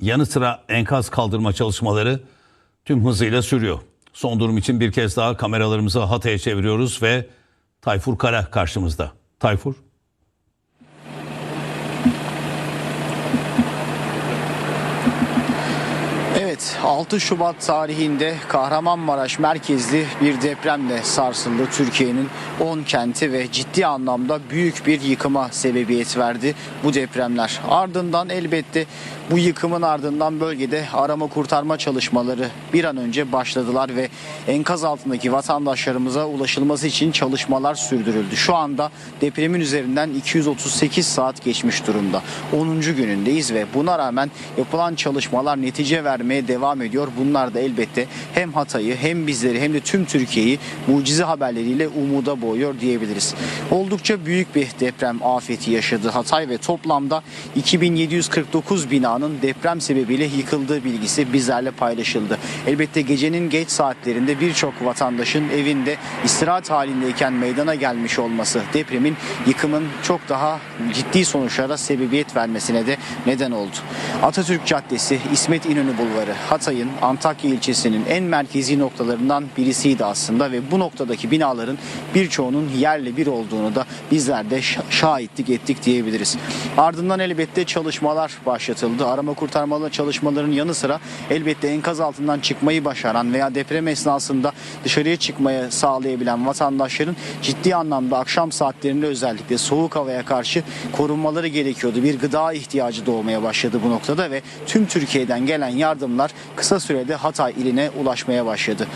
Yanı sıra enkaz kaldırma çalışmaları tüm hızıyla sürüyor. Son durum için bir kez daha kameralarımızı Hatay'a çeviriyoruz ve Tayfur Kara karşımızda. Tayfur. Evet 6 Şubat tarihinde Kahramanmaraş merkezli bir depremle sarsıldı Türkiye'nin 10 kenti ve ciddi anlamda büyük bir yıkıma sebebiyet verdi bu depremler. Ardından elbette bu yıkımın ardından bölgede arama kurtarma çalışmaları bir an önce başladılar ve enkaz altındaki vatandaşlarımıza ulaşılması için çalışmalar sürdürüldü. Şu anda depremin üzerinden 238 saat geçmiş durumda. 10. günündeyiz ve buna rağmen yapılan çalışmalar netice vermeye devam ediyor. Bunlar da elbette hem Hatay'ı hem bizleri hem de tüm Türkiye'yi mucize haberleriyle umuda boğuyor diyebiliriz. Oldukça büyük bir deprem afeti yaşadı Hatay ve toplamda 2749 binanın deprem sebebiyle yıkıldığı bilgisi bizlerle paylaşıldı. Elbette gecenin geç saatlerinde birçok vatandaşın evinde istirahat halindeyken meydana gelmiş olması depremin yıkımın çok daha ciddi sonuçlara sebebiyet vermesine de neden oldu. Atatürk Caddesi, İsmet İnönü Bulvarı, Hatay'ın Antakya ilçesinin en merkezi noktalarından birisiydi aslında ve bu noktadaki binaların birçoğunun yerle bir olduğunu da bizler de şa- şahitlik ettik diyebiliriz. Ardından elbette çalışmalar başlatıldı. Arama kurtarmalı çalışmaların yanı sıra elbette enkaz altından çıkmayı başaran veya deprem esnasında dışarıya çıkmaya sağlayabilen vatandaşların ciddi anlamda akşam saatlerinde özellikle soğuk havaya karşı korunmaları gerekiyordu. Bir gıda ihtiyacı doğmaya başladı bu noktada ve tüm Türkiye'den gelen yardımlar kısa sürede Hatay iline ulaşmaya başladı.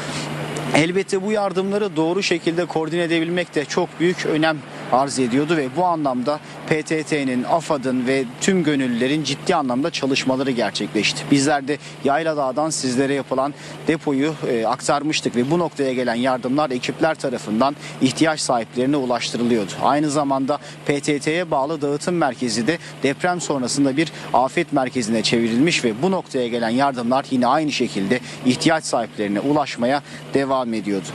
Elbette bu yardımları doğru şekilde koordine edebilmek de çok büyük önem arz ediyordu ve bu anlamda PTT'nin, AFAD'ın ve tüm gönüllülerin ciddi anlamda çalışmaları gerçekleşti. Bizler de Yayladağ'dan sizlere yapılan depoyu e, aktarmıştık ve bu noktaya gelen yardımlar ekipler tarafından ihtiyaç sahiplerine ulaştırılıyordu. Aynı zamanda PTT'ye bağlı dağıtım merkezi de deprem sonrasında bir afet merkezine çevrilmiş ve bu noktaya gelen yardımlar yine aynı şekilde ihtiyaç sahiplerine ulaşmaya devam ediyordu.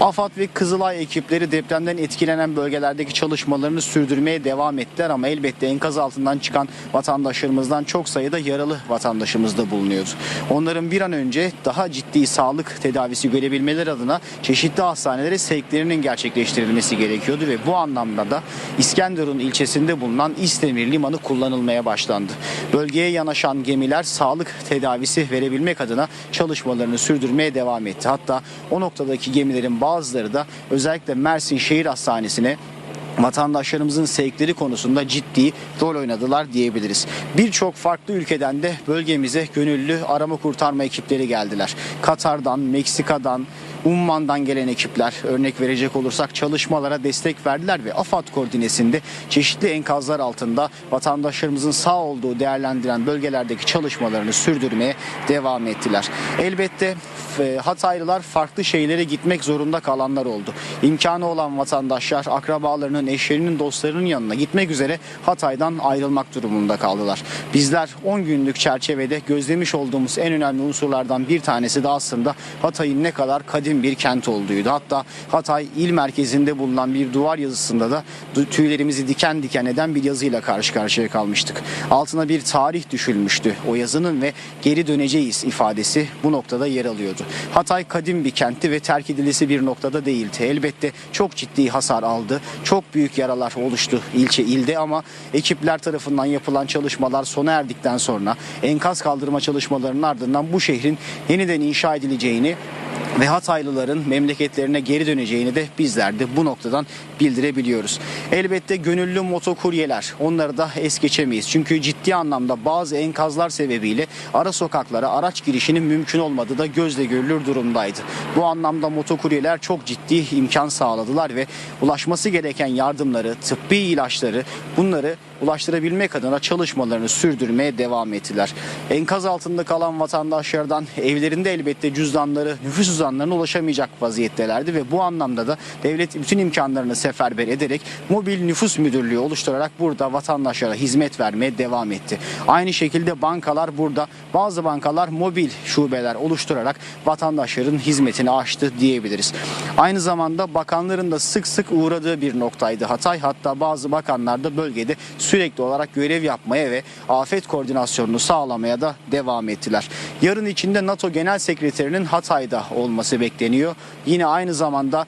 AFAD ve Kızılay ekipleri depremden etkilenen bölgelerdeki çalışmalarını sürdürmeye devam ettiler ama elbette enkaz altından çıkan vatandaşlarımızdan çok sayıda yaralı vatandaşımız da bulunuyordu. Onların bir an önce daha ciddi sağlık tedavisi görebilmeleri adına çeşitli hastanelere sevklerinin gerçekleştirilmesi gerekiyordu ve bu anlamda da İskenderun ilçesinde bulunan İstemir Limanı kullanılmaya başlandı. Bölgeye yanaşan gemiler sağlık tedavisi verebilmek adına çalışmalarını sürdürmeye devam etti. Hatta o noktadaki gemilerin bazıları da özellikle Mersin Şehir Hastanesi'ne vatandaşlarımızın sevkleri konusunda ciddi rol oynadılar diyebiliriz. Birçok farklı ülkeden de bölgemize gönüllü arama kurtarma ekipleri geldiler. Katar'dan, Meksika'dan, Umman'dan gelen ekipler örnek verecek olursak çalışmalara destek verdiler ve AFAD koordinesinde çeşitli enkazlar altında vatandaşlarımızın sağ olduğu değerlendiren bölgelerdeki çalışmalarını sürdürmeye devam ettiler. Elbette e, Hataylılar farklı şeylere gitmek zorunda kalanlar oldu. İmkanı olan vatandaşlar akrabalarının, eşlerinin, dostlarının yanına gitmek üzere Hatay'dan ayrılmak durumunda kaldılar. Bizler 10 günlük çerçevede gözlemiş olduğumuz en önemli unsurlardan bir tanesi de aslında Hatay'ın ne kadar kadim bir kent olduğuydu. Hatta Hatay il merkezinde bulunan bir duvar yazısında da tüylerimizi diken diken eden bir yazıyla karşı karşıya kalmıştık. Altına bir tarih düşülmüştü. O yazının ve geri döneceğiz ifadesi bu noktada yer alıyordu. Hatay kadim bir kentti ve terk edilisi bir noktada değildi. Elbette çok ciddi hasar aldı. Çok büyük yaralar oluştu ilçe ilde ama ekipler tarafından yapılan çalışmalar sona erdikten sonra enkaz kaldırma çalışmalarının ardından bu şehrin yeniden inşa edileceğini ve Hataylıların memleketlerine geri döneceğini de bizler de bu noktadan bildirebiliyoruz. Elbette gönüllü motokuryeler onları da es geçemeyiz. Çünkü ciddi anlamda bazı enkazlar sebebiyle ara sokaklara araç girişinin mümkün olmadığı da gözle görülür durumdaydı. Bu anlamda motokuryeler çok ciddi imkan sağladılar ve ulaşması gereken yardımları, tıbbi ilaçları bunları ulaştırabilmek adına çalışmalarını sürdürmeye devam ettiler. Enkaz altında kalan vatandaşlardan evlerinde elbette cüzdanları, nüfus cüzdanlarına ulaşamayacak vaziyettelerdi ve bu anlamda da devlet bütün imkanlarını seferber ederek mobil nüfus müdürlüğü oluşturarak burada vatandaşlara hizmet vermeye devam etti. Aynı şekilde bankalar burada bazı bankalar mobil şubeler oluşturarak vatandaşların hizmetini açtı diyebiliriz. Aynı zamanda bakanların da sık sık uğradığı bir noktaydı Hatay. Hatta bazı bakanlar da bölgede sürekli olarak görev yapmaya ve afet koordinasyonunu sağlamaya da devam ettiler. Yarın içinde NATO Genel Sekreterinin Hatay'da olması bekleniyor. Yine aynı zamanda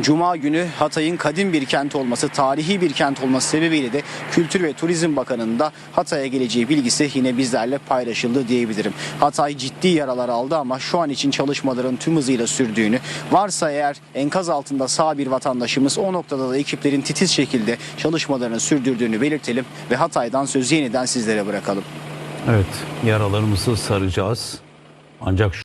Cuma günü Hatay'ın kadim bir kent olması, tarihi bir kent olması sebebiyle de Kültür ve Turizm Bakanı'nın da Hatay'a geleceği bilgisi yine bizlerle paylaşıldı diyebilirim. Hatay ciddi yaralar aldı ama şu an için çalışmaların tüm hızıyla sürdüğünü, varsa eğer enkaz altında sağ bir vatandaşımız o noktada da ekiplerin titiz şekilde çalışmalarını sürdürdüğünü belirtelim ve Hatay'dan sözü yeniden sizlere bırakalım. Evet, yaralarımızı saracağız. Ancak